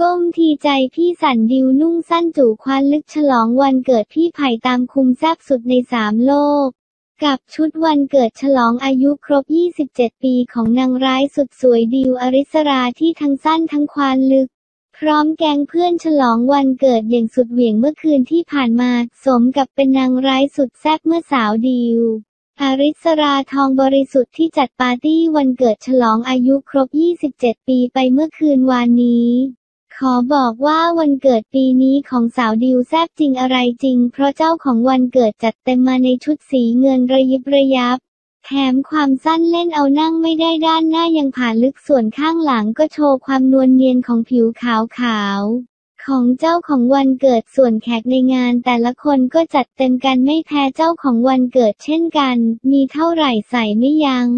ก้มทีใจพี่สันดิวนุ่งสั้นจู่ควันลึกฉลองวันเกิดพี่ไผ่ตามคุมแซบสุดในสามโลก กับชุดวันเกิดฉลองอายุครบ 27 ปีของนางร้ายสุดสวยดิวอริสราที่ทั้งสั้นทั้งควานลึก พร้อมแก๊งเพื่อนฉลองวันเกิดอย่างสุดเหวี่ยงเมื่อคืนที่ผ่านมา สมกับเป็นนางร้ายสุดแซ่บเมื่อสาวดิวอาริสราทองบริสุทธิ์ที่จัดปาร์ตี้วันเกิดฉลองอายุครบ 27 ปีไปเมื่อคืนวานนี้ ขอบอกว่าวันเกิดปีนี้ของสาวดิวแซบจริงอะไรจริง เพราะเจ้าของวันเกิดจัดเต็มมาในชุดสีเงินระยิบระยับ แถมความสั้นเล่นเอานั่งไม่ได้ด้านหน้ายังผ่านลึกส่วนข้างหลังก็โชว์ความนวลเนียนของผิวขาวขาวๆของเจ้าของวันเกิดส่วนแขกในงานแต่ละคนก็จัดเต็มกันไม่แพ้เจ้าของวันเกิดเช่นกัน มีเท่าไหร่ใส่ไม่ยัง้ง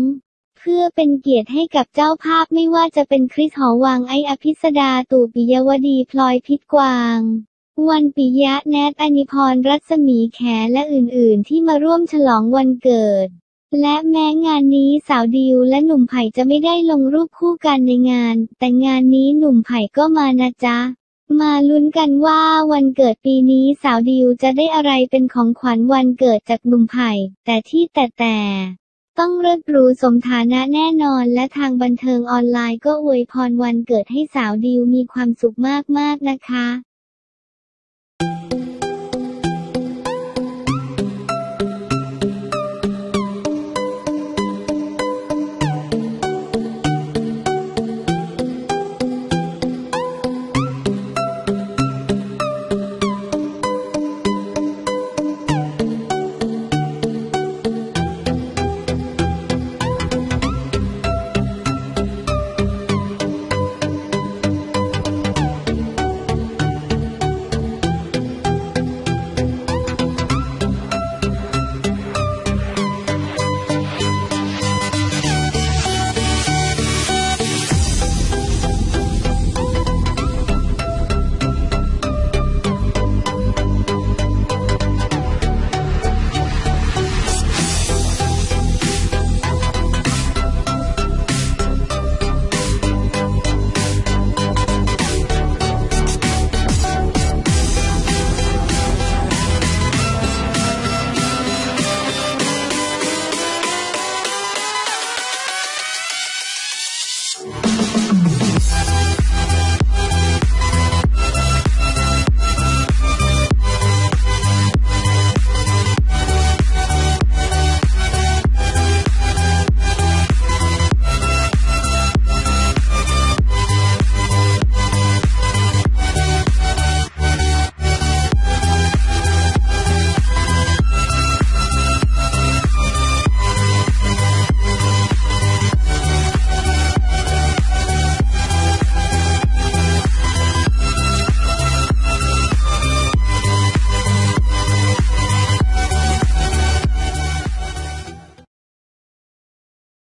พื่อเป็นเกียรติให้กับเจ้าภาพไม่ว่าจะเป็นคริสหอวังไออภิสดาตู่ปิยวดีพลอยพิษกวางวันปิยะแนทอนิพรรัศมีแขและอื่นๆ ที่มาร่วมฉลองวันเกิด และแม้งานนี้สาวดิวและหนุ่มไผ่จะไม่ได้ลงรูปคู่กันในงาน แต่งานนี้หนุ่มไผ่ก็มานะจ๊ะ มาลุ้นกันว่าวันเกิดปีนี้สาวดิวจะได้อะไรเป็นของขวัญวันเกิดจากหนุ่มไผ่แต่ที่แต่แต่ ต้องเลิศหรูสมฐานะแน่นอนและทางบันเทิงออนไลน์ก็อวยพรวันเกิดให้สาวดิวมีความสุขมากๆนะคะ